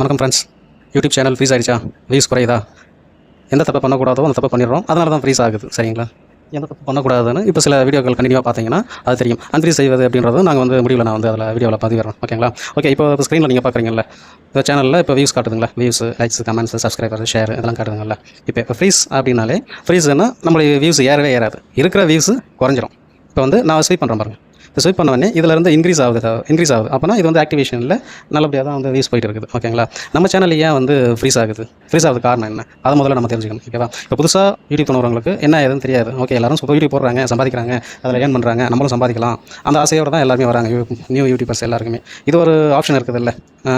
வணக்கம் friends YouTube channel freeze ஆகிடுச்சா views குறையுதா? எந்த தப்பை பண்ணக்கூடாதோ அந்த தப்பு பண்ணிடுறோம். அதனால தான் ஃப்ரீஸ் ஆகுது. சரிங்களா? எந்த தப்பு பண்ணக்கூடாதுன்னு இப்போ சில வீடியோக்கள் கண்டினியூவாக பார்த்தீங்கன்னா அது தெரியும். அன்ஃப்ரீஸ் செய்வது அப்படின்றது நாங்கள் வந்து முடிவில் நான் வந்து அதில் வீடியோவில் பதிவிடுறோம். ஓகேங்களா ஓகே இப்போ ஸ்க்ரீனில் நீங்கள் பார்க்குறீங்கல்ல. இந்த சேனலில் இப்போ views காட்டுதுங்களா? Views likes comments subscriber share இதெல்லாம் காட்டுதுங்கல்ல. இப்போ இப்போ ஃப்ரீஸ் அப்படின்னாலே ஃப்ரீஸ்னால் நம்மளுடைய வியூஸ் ஏறவே ஏறாது. இருக்கிற வியூஸ் குறைஞ்சிரும். இப்போ வந்து நான் ஸ்வீப் பண்ணுறேன் பாருங்கள் இப்போ ஸ்வீப் பண்ண உடனே இதில் இருந்து இன்க்ரீஸ் ஆகுது இன்க்ரீஸ் ஆகுது. அப்போனா இது வந்து ஆக்டிவேஷனில் நல்லபடியாக தான் வந்து வியூஸ் போயிட்டு இருக்குது. ஓகேங்களா நம்ம சேனல் ஏன் வந்து ஃப்ரீஸ் ஆகுது? ஃப்ரீஸ் ஆகுது காரணம் என்ன? அதை முதல்ல நம்ம தெரிஞ்சுக்கணும் ஓகேவா இப்போ புதுசாக யூடியூப் பண்ணுறவங்களுக்கு என்ன ஏதுன்னு தெரியாது. ஓகே எல்லாரும் இப்போ யூடியூப் போடுறாங்க சம்பாதிக்கிறாங்க அதில் ஏன் பண்ணுறாங்க நம்மளும் சம்பாதிக்கலாம். அந்த ஆசையோடு தான் எல்லாருமே வராங்க நியூ யூடியூபர்ஸ் எல்லாருக்குமே. இது ஒரு ஆப்ஷன் இருக்குது இல்லை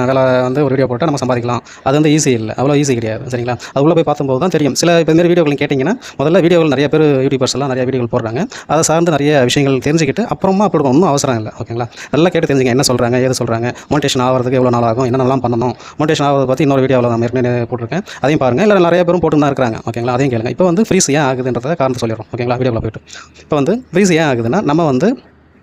வேலை வந்து ஒரு வீடியோ போட்டால் நம்ம சம்பாதிக்கலாம். அது வந்து ஈஸி இல்லை அவ்வளோ ஈஸி கிடையாது சரிங்களா? அது உள்ளே போய் பார்க்கும்போது தான் தெரியும். சில இப்போ இந்த வீடியோக்கள் கேட்டிங்கன்னா முதல்ல வீடியோவில் நிறைய பேர் யூடியூபர்ஸ் எல்லாம் நிறைய வீடியோகள் போடுறாங்க. அதை சார்ந்து நிறைய விஷயங்கள் தெரிஞ்சுக்கிட்டு அப்புறமா அப்லோட் பண்ணணும் அவசரம் இல்லை ஓகேங்களா நல்லா கேட்டு தெரிஞ்சுங்க என்ன சொல்கிறாங்க ஏது சொல்கிறாங்க மோட்டேஷன் ஆகிறதுக்கு எவ்வளோ நாள் ஆகும் என்னென்னலாம் பண்ணணும். மோட்டேஷன் ஆகிறத பற்றி இன்னொரு வீடியோவில் நான் ஏற்கனவே போட்டிருக்கேன். அதையும் பாருங்கள் இல்லை நிறைய பேரும் போட்டு தான் இருக்கிறாங்க. ஓகேங்களா அதையும் கேளுங்க. இப்போ வந்து ஃப்ரீஸ் ஏன் ஆகுதுன்றதை காரணத்தை சொல்லிடுறோம். ஓகேங்களா வீடியோவில் போயிட்டு. இப்போ வந்து ஃப்ரீஸ் ஏன் ஆகுதுன்னா நம்ம வந்து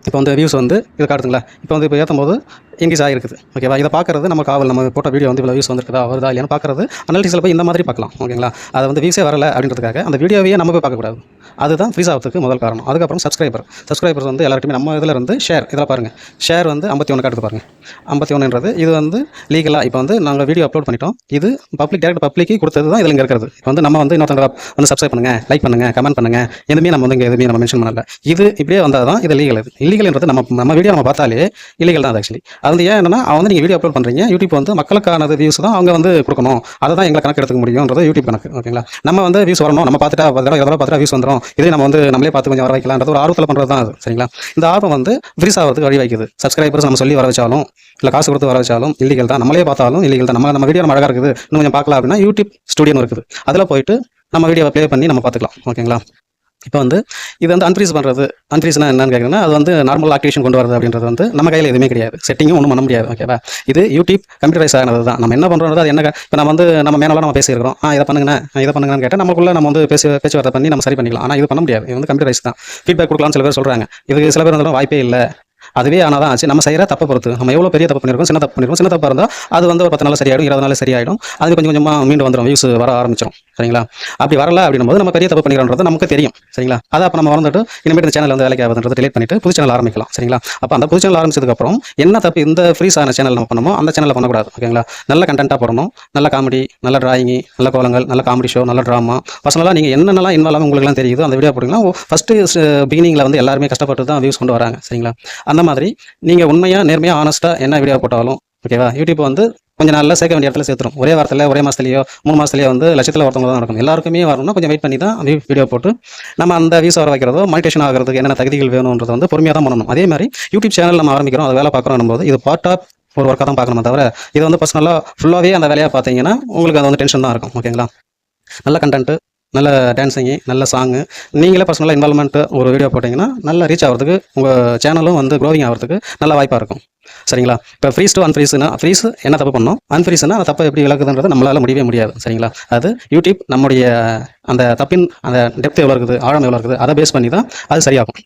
இப்போ வந்து வியூஸ் வந்து இது காட்டுதுங்களா. இப்போ வந்து இப்போ ஏற்றும் போது இன்க்ரீஸ் ஆகிருக்குது ஓகேவா இதை பார்க்குறது நம்ம காவல் நம்ம போட்ட வீடியோ வந்து இவ்வளோ வியூஸ் வந்திருக்குதா? வருதா இல்லையான்னு பார்க்குறது அனாலிட்டிக்ஸில் போய் இந்த மாதிரி பார்க்கலாம். ஓகேங்களா அது வந்து வியூஸே வரல அப்படின்றதுக்காக அந்த வீடியோவையே நம்ம போய் பார்க்கக்கூடாது. அதுதான் ஃப்ரீஸ் ஆகிறதுக்கு முதல் காரணம். அதுக்கப்புறம் சப்ஸ்கிரைபர் சப்ஸ்கிரைபர்ஸ் வந்து எல்லாருமே நம்ம இதில் இருந்து ஷேர் இதில் பாருங்கள் ஷேர் வந்து ஐம்பத்தி ஒன்று காட்டுது பாருங்கள் ஐம்பத்தி ஒன்றுன்றது இது வந்து லீகலாக இப்போ வந்து நாங்கள் வீடியோ அப்லோட் பண்ணிட்டோம். இது பப்ளிக் டேரக்ட் பப்ளிக்கு கொடுத்தது தான் இதில் இங்கே இருக்கிறது. இப்போ வந்து நம்ம வந்து இன்னொருத்தங்க வந்து சப்ஸ்கிரைப் பண்ணுங்கள் லைக் பண்ணுங்கள் கமெண்ட் பண்ணுங்கள் எதுவுமே நம்ம வந்து இங்கே எதுவுமே நம்ம மென்ஷன் பண்ணல. இது இப்படியே வந்தால் தான் இது லீகல் இது. இல்லீகல்ன்றது நம்ம நம்ம வீடியோ நம்ம பார்த்தாலே இல்லீகல் தான் அது ஆக்சுவலி அது ஏன் என்னன்னா அவன் வந்து நீங்கள் வீடியோ அப்லோட் பண்ணுறீங்க யூடியூப் வந்து மக்களுக்கானது வியூஸ் தான் அவங்க வந்து கொடுக்கணும். அதை தான் எங்களை கணக்கு எடுத்துக்க முடியும்ன்றது யூடியூப் கணக்கு ஓகேங்களா? நம்ம வந்து வியூஸ் வரணும் நம்ம பார்த்துட்டா பத்து தடவை பார்த்துட்டா வியூஸ் வந்துடும் இதே நம்ம வந்து நம்மளே பார்த்து கொஞ்சம் வர வைக்கலான்றது ஒரு ஆர்வத்தில் பண்ணுறது தான் அது சரிங்களா? இந்த ஆர்வம் வந்து ஃப்ரீஸ் ஆகிறதுக்கு வழி வைக்குது சப்ஸ்கிரைபர்ஸ் நம்ம சொல்லி வர வச்சாலும் இல்லை காசு கொடுத்து வர வச்சாலும் இல்லீகல் தான் நம்மளே பார்த்தாலும் இல்லீகல் தான். நம்ம நம்ம வீடியோ நம்ம அழகாக இருக்குது. இன்னும் கொஞ்சம் பார்க்கலாம் அப்படின்னா யூடியூப் ஸ்டுடியோன்னு இருக்குது. அதில் போயிட்டு நம்ம வீடியோவை ப்ளே பண்ணி நம்ம பார்த்துக்கலாம் ஓகேங்களா? இப்போ வந்து இது வந்து அன்ஃப்ரீஸ் பண்ணுறது அன்ஃப்ரீஸ்னா என்னன்னு கேட்குறேன்னா அது வந்து நார்மல் ஆக்டிவேஷன் கொண்டு வரது அப்படின்றது வந்து நம்ம கையில் எதுவுமே கிடையாது. செட்டிங்கும் ஒன்றும் பண்ண முடியாது ஓகேவா இது யூடியூப் கம்ப்யூட்டரைஸ் ஆனது தான். நம்ம என்ன பண்ணுறோம் அது என்ன இப்போ நம்ம வந்து நம்ம மேலாம் நம்ம பேசியிருக்கிறோம். ஆ இதை பண்ணுங்கண்ணா இதை பண்ணுங்கன்னு கேட்டால் நமக்குள்ள நம்ம வந்து பேசி பேச்சுவார்த்தை பண்ணி நம்ம சரி பண்ணிக்கலாம். ஆனால் இது பண்ண முடியாது. இது வந்து கம்ப்யூட்டரைஸ் தான். ஃபீட்பேக் கொடுக்கலாம்னு சில பேர் சொல்கிறாங்க இதுக்கு சில பேர் இருந்தாலும் வாய்ப்பே இல்லை. அதுவே ஆனால் தான் ஆச்சு. நம்ம செய்கிற தப்பை பொறுத்து. நம்ம எவ்வளோ பெரிய தப்பு பண்ணியிருக்கோம் சின்ன தப்பு பண்ணியிருக்கோம் சின்ன தப்பாக இருந்தால் அது வந்து ஒரு பத்து நாள் சரியாயிடும் இருபது நாள் சரியாயிடும். அது கொஞ்சம் கொஞ்சமாக மீண்டும் வந்துடும் வியூஸ் வர ஆரம்பிச்சிடும் சரிங்களா? அப்படி வரல அப்படின்னும் போது நம்ம பெரிய தப்பு பண்ணிக்கிறோன்றது நமக்கு தெரியும். சரிங்களா? அதை அப்போ நம்ம வந்துட்டு இனிமேல் இந்த சேனல் வந்து வேலைக்கு ஆகுதுன்றது டிலேட் பண்ணிட்டு புது சேனல் ஆரம்பிக்கலாம். சரிங்களா? அப்போ அந்த புது சேனல் ஆரம்பிச்சதுக்கப்புறம் என்ன தப்பு இந்த ஃப்ரீஸ் ஆன சேனல் நம்ம பண்ணமோ அந்த சேனலில் பண்ணக்கூடாது. ஓகேங்களா? நல்ல கண்டென்ட்டாக போடணும். நல்ல காமெடி நல்ல டிராயிங் நல்ல கோலங்கள் நல்ல காமெடி ஷோ நல்ல ட்ராமா பர்சனலாக நீங்கள் என்னென்னலாம் இன்வால்வ் உங்களுக்குலாம் தெரியுதோ அந்த வீடியோ போட்டிங்கன்னா ஃபஸ்ட்டு பிகினிங்கில் வந்து எல்லாருமே கஷ்டப்பட்டு தான் வியூஸ் கொண்டு வராங்க. சரிங்களா? அந்த மாதிரி நீங்கள் உண்மையாக நேர்மையாக ஆனஸ்ட்டாக என்ன வீடியோ போட்டாலும் ஓகேவா யூடியூப் வந்து கொஞ்சம் நாளில் சேர்க்க வேண்டிய இடத்துல சேர்த்துரும். ஒரே வாரத்தில் ஒரே மாதத்துலையோ மூணு மாதத்துலையோ வந்து லட்சத்தில் ஒருத்தவங்க தான் நடக்கும். எல்லாருக்குமே வரணும்னா கொஞ்சம் வெயிட் பண்ணி தான் வீடியோ போட்டு நம்ம அந்த வியூஸ் வர வைக்கிறதோ மானிட்டேஷன் ஆகிறதுக்கு என்னென்ன தகுதிகள் வேணுன்றது வந்து பொறுமையாக தான் பண்ணணும். அதே மாதிரி யூடியூப் சேனல் நம்ம ஆரம்பிக்கிறோம். அதை வேலை பார்க்குறோம் போது இது பார்ட் ஆஃப் ஒரு ஒர்க்காக தான் பார்க்கணுமே தவிர இது வந்து பர்சனலாக ஃபுல்லாகவே அந்த வேலையாக பார்த்தீங்கன்னா உங்களுக்கு அது வந்து டென்ஷன் தான் இருக்கும். ஓகேங்களா நல்ல கண்டென்ட்டு நல்ல டான்ஸிங்கு நல்ல சாங்கு நீங்களே பர்சனலாக இன்வால்மெண்ட்டு ஒரு வீடியோ போட்டிங்கன்னா நல்லா ரீச் ஆகிறதுக்கு உங்கள் சேனலும் வந்து க்ரோவிங் ஆகிறதுக்கு நல்ல வாய்ப்பாக இருக்கும். சரிங்களா? இப்போ ஃப்ரீஸ் டு அன்ஃப்ரீஸ்னா ஃப்ரீஸ் என்ன தப்பு பண்ணோம்? அன்ஃப்ரீஸ்னா அந்த தப்பை எப்படி விளக்குதுன்றது நம்மளால் முடியவே முடியாது. சரிங்களா? அது யூடியூப் நம்முடைய அந்த தப்பின் அந்த டெப்த் எவ்வளோ இருக்குது ஆழம் எவ்வளோ இருக்குது அதை பேஸ் பண்ணி தான் அது சரியாகும்.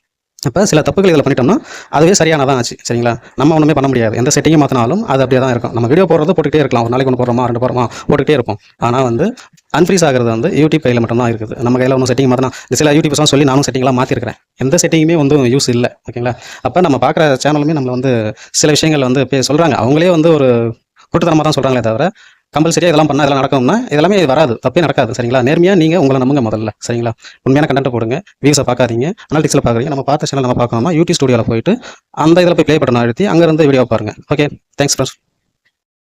இப்போ சில தப்புகள் இதில் பண்ணிட்டோம்னா அதுவே சரியானதான் ஆச்சு சரிங்களா? நம்ம ஒன்றுமே பண்ண முடியாது. எந்த செட்டிங்கை மாற்றினாலும் அது அப்படியே தான் இருக்கும். நம்ம வீடியோ போடுறது போட்டுக்கிட்டே இருக்கலாம். ஒரு நாளைக்கு ஒன்று போடுறோமா ரெண்டு போடுறோமா போட்டுக்கிட்டே இருப்போம். ஆனால் வந்து அன்ஃப்ரீஸ் ஆகிறது வந்து யூடியூப் கையில் மட்டும் தான் இருக்குது. நம்ம கையில் ஒன்றும் செட்டிங் மாற்றினா சில யூடியூப்ஸ்லாம் சொல்லி நானும் செட்டிங்லாம் மாற்றிருக்கிறேன் எந்த செட்டிங்குமே வந்து யூஸ் இல்லை ஓகேங்களா அப்போ நம்ம பார்க்குற சேனலுமே நம்மளை வந்து சில விஷயங்கள் வந்து சொல்கிறாங்க அவங்களே வந்து ஒரு கூட்டத்தனமாக தான் சொல்கிறாங்களே தவிர கம்பல்சரியாக இதெல்லாம் பண்ணால் இதெல்லாம் நடக்கணும்னா இதெல்லாமே வராது. தப்பே நடக்காது. சரிங்களா? நேர்மையாக நீங்கள் உங்களை நம்புங்க முதல்ல. சரிங்களா? உண்மையான கண்டென்ட் போடுங்க. வியூஸை பார்க்காதீங்க. அனாலிட்டிக்ஸில் பார்க்குறீங்க நம்ம பார்த்த சேனல் நம்ம பார்க்கணும்னா யூடியூப் ஸ்டுடியோவில் போயிட்டு அந்த இதில் போய் ப்ளே பட்டன் அழுத்தி அங்கேருந்து வீடியோ பாருங்கள் ஓகே தேங்க்ஸ் ஃப்ரெண்ட்ஸ்